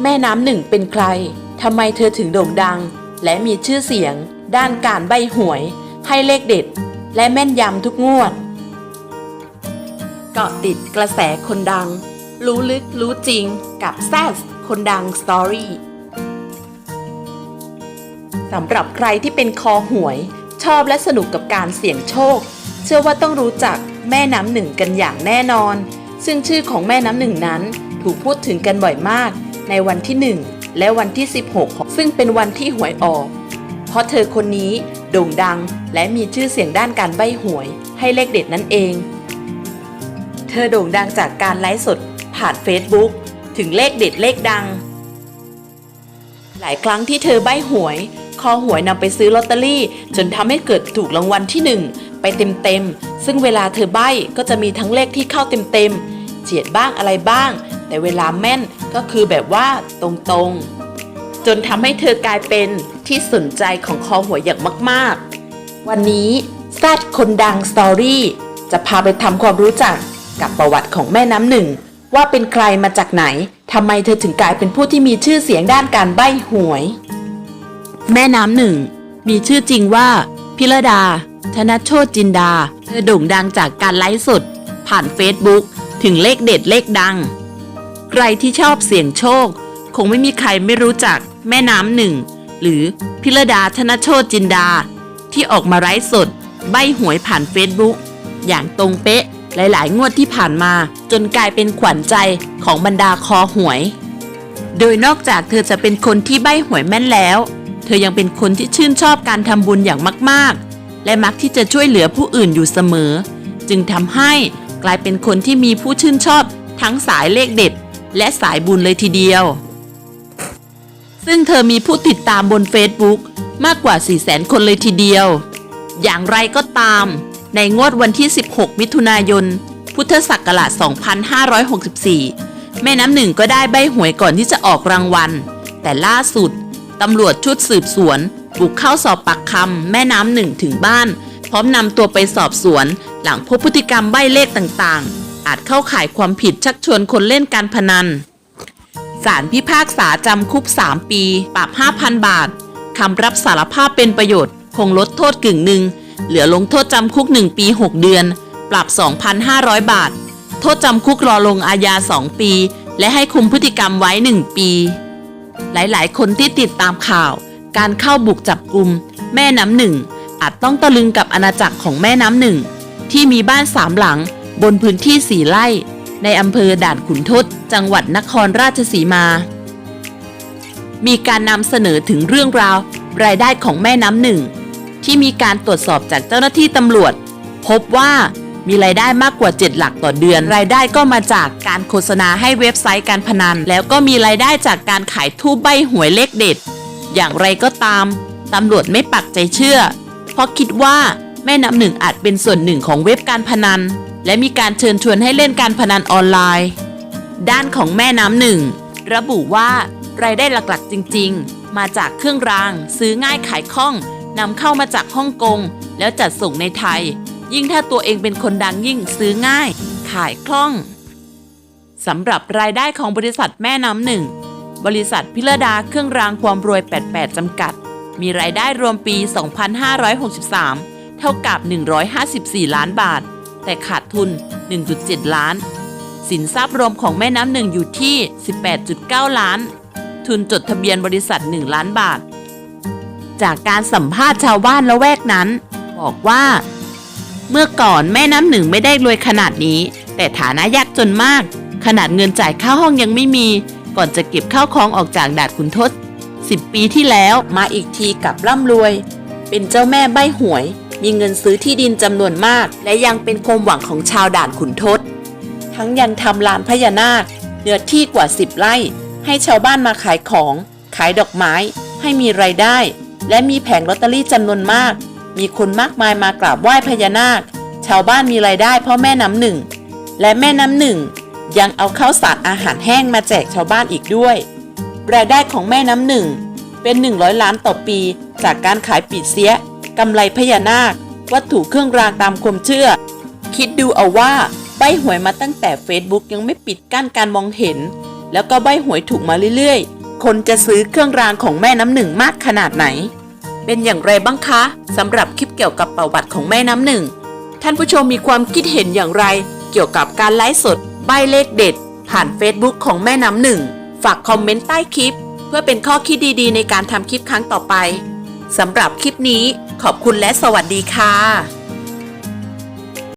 แม่น้ำหนึ่งเป็นใคร ทำไมเธอถึงโด่งดัง และมีชื่อเสียง ด้านการใบหวย ให้เลขเด็ด และแม่นยำทุกงวด เกาะติดกระแสคนดัง รู้ลึกรู้จริงกับแซสคนดังสตอรี่สำหรับใครที่เป็นคอหวย ชอบและสนุกกับการเสี่ยงโชค เชื่อว่าต้องรู้จักแม่น้ำหนึ่งกันอย่างแน่นอน ซึ่งชื่อของแม่น้ำหนึ่งนั้นถูกพูดถึงกันบ่อยมาก ในวันที่ 1 และวันที่ 16 ซึ่งเป็นวันที่หวยออก เพราะเธอคนนี้โด่งดังและมีชื่อเสียงด้านการใบ้หวยให้เลขเด็ดนั่นเอง เธอโด่งดังจากการไลฟ์สดผ่าน Facebook ถึงเลขเด็ดเลขดัง หลายครั้งที่เธอใบ้หวย คอหวยนำไปซื้อลอตเตอรี่ จนทำให้เกิดถูกรางวัลที่หนึ่งไปเต็มๆ ซึ่งเวลาเธอใบ้ก็จะมีทั้งเลขที่เข้าเต็มๆ เฉียดบ้างอะไรบ้าง แต่เวลาแม่นก็คือแบบว่าตรงๆ จนทำให้เธอกลายเป็นที่สนใจของคอหัวอย่างมากๆ วันนี้แซดคนดังสตอรี่จะพาไปทำความรู้จักกับประวัติของแม่น้ำหนึ่ง ว่าเป็นใครมาจากไหนทำไมเธอถึงกลายเป็นผู้ที่มีชื่อเสียงด้านการใบ้หวย แม่น้ำหนึ่ง มีชื่อจริงว่า พิรดา ธนโชตจินดา เธอโด่งดังจากการไลฟ์สด ผ่านเฟซบุ๊กถึงเลขเด็ดเลขดัง ใครที่ชอบเสี่ยงโชค คงไม่มีใครไม่รู้จักแม่น้ำหนึ่ง หรือพิรดาธนโชตจินดา ที่ออกมาไลฟ์สด ใบหวยผ่านเฟซบุ๊กอย่างตรงเป๊ะหลาย ๆ งวดที่ผ่านมา จนกลายเป็นขวัญใจของบรรดาคอหวย โดยนอกจากเธอจะเป็นคนที่ใบหวยแม่นแล้ว เธอยังเป็นคนที่ชื่นชอบการทำบุญอย่างมาก ๆ และมักที่จะช่วยเหลือผู้อื่นอยู่เสมอ จึงทำให้กลายเป็นคนที่มีผู้ชื่นชอบทั้งสายเลขเด็ด และสายบุญเลยทีเดียว ซึ่งเธอมีผู้ติดตามบน Facebook มากกว่า 400,000 คนเลยทีเดียว อย่างไรก็ตาม ในงวดวันที่ 16 มิถุนายน พุทธศักราช 2564 แม่น้ำหนึ่งก็ได้ใบหวยก่อนที่จะออกรางวัล แต่ล่าสุดตำรวจชุดสืบสวนบุกเข้าสอบปากคำแม่น้ำหนึ่งถึงบ้าน พร้อมนำตัวไปสอบสวน หลังพบพฤติกรรมใบ้เลขต่างๆ อาจเข้าข่ายความผิดชักชวนคนเล่นการพนัน ศาลพิพากษาจำคุก 3 ปี ปรับ 5,000 บาท คำรับสารภาพเป็นประโยชน์ คงลดโทษกึ่งหนึ่ง เหลือลงโทษจำคุก 1 ปี 6 เดือน ปรับ 2,500 บาท โทษจำคุกรอลงอาญา 2 ปี และให้คุมพฤติกรรมไว้ 1 ปี หลายๆ คนที่ติดตามข่าว การเข้าบุกจับกลุ่มแม่น้ำหนึ่งอาจต้องตะลึงกับอาณาจักรของแม่น้ำหนึ่งที่มีบ้านสามหลัง บนพื้นที่สี่ไร่ ในอำเภอด่านขุนทด จังหวัดนครราชสีมา มีการนำเสนอถึงเรื่องราว รายได้ของแม่น้ำหนึ่ง ที่มีการตรวจสอบจากเจ้าหน้าที่ตำรวจ พบว่ามีรายได้มากกว่า 7 หลักต่อเดือน รายได้ก็มาจากการโฆษณาให้เว็บไซต์การพนัน แล้วก็มีรายได้จากการขายทูบใบหวยเลขเด็ด อย่างไรก็ตามตำรวจไม่ปักใจเชื่อ เพราะคิดว่า แม่น้ำหนึ่งอาจเป็นส่วนหนึ่งของเว็บการพนัน และมีการเชิญชวนให้เล่นการพนันออนไลน์ ด้านของแม่น้ำหนึ่งระบุว่ารายได้หลักๆจริง ๆ มาจากเครื่องราง ซื้อง่ายขายคล่องนำเข้ามาจากฮ่องกง แล้วจัดส่งในไทย ยิ่งถ้าตัวเองเป็นคนดังยิ่งซื้อง่าย ขายคล่องสำหรับรายได้ของบริษัทแม่น้ำหนึ่ง บริษัทพิรดาเครื่องรางความรวย 88 จำกัด มีรายได้รวมปี 2563 เท่ากับ 154 ล้านบาท แต่ขาดทุน 1.7 ล้าน สินทรัพย์รวมของแม่น้ำหนึ่งอยู่ที่ 18.9 ล้าน ทุนจดทะเบียนบริษัท 1 ล้านบาท จากการสัมภาษณ์ชาวบ้านละแวกนั้น บอกว่า เมื่อก่อนแม่น้ำหนึ่งไม่ได้รวยขนาดนี้ แต่ฐานะยากจนมาก ขนาดเงินจ่ายค่าห้องยังไม่มี ก่อนจะเก็บข้าวของออกจากดาดขุนทศ10 ปีที่แล้วมาอีกทีกับร่ำรวย เป็นเจ้าแม่ใบหวย มีเงินซื้อที่ดินจำนวนมาก และยังเป็นความหวังของชาวด่านขุนทศทั้งยังทำลานพญานาค เนื้อที่กว่า 10 ไร่ ให้ชาวบ้านมาขายของ ขายดอกไม้ ให้มีไรายได้ และมีแผงลอตเตอรี่จำนวนมาก มีคนมากมายมากราบไหว้พญานาค ชาวบ้านมีไรายได้เพราะแม่น้ำหนึ่ง และแม่น้ำหนึ่ง ยังเอาข้าวสารอาหารแห้งมาแจกชาวบ้านอีกด้วยรายได้ของแม่น้ำหนึ่งเป็น 100 ล้านต่อปีจากการขายปีเสีย กำไรพญานาค วัตถุเครื่องรางตามความเชื่อ คิดดูเอาว่าใบหวยมาตั้งแต่ Facebook ยังไม่ปิดกั้นการมองเห็น แล้วก็ใบหวยถูกมาเรื่อยๆ คนจะซื้อเครื่องรางของแม่น้ำหนึ่งมากขนาดไหน เป็นอย่างไรบ้างคะสำหรับคลิปเกี่ยวกับประวัติของแม่น้ำหนึ่ง ท่านผู้ชมมีความคิดเห็นอย่างไร เกี่ยวกับการไลฟ์สดใบเลขเด็ด ผ่าน Facebook ของแม่น้ำหนึ่งฝากคอมเมนต์ใต้คลิป เพื่อเป็นข้อคิดดีๆ ในการทำคลิปครั้งต่อไปสำหรับคลิปนี้ ขอบคุณและสวัสดีค่ะ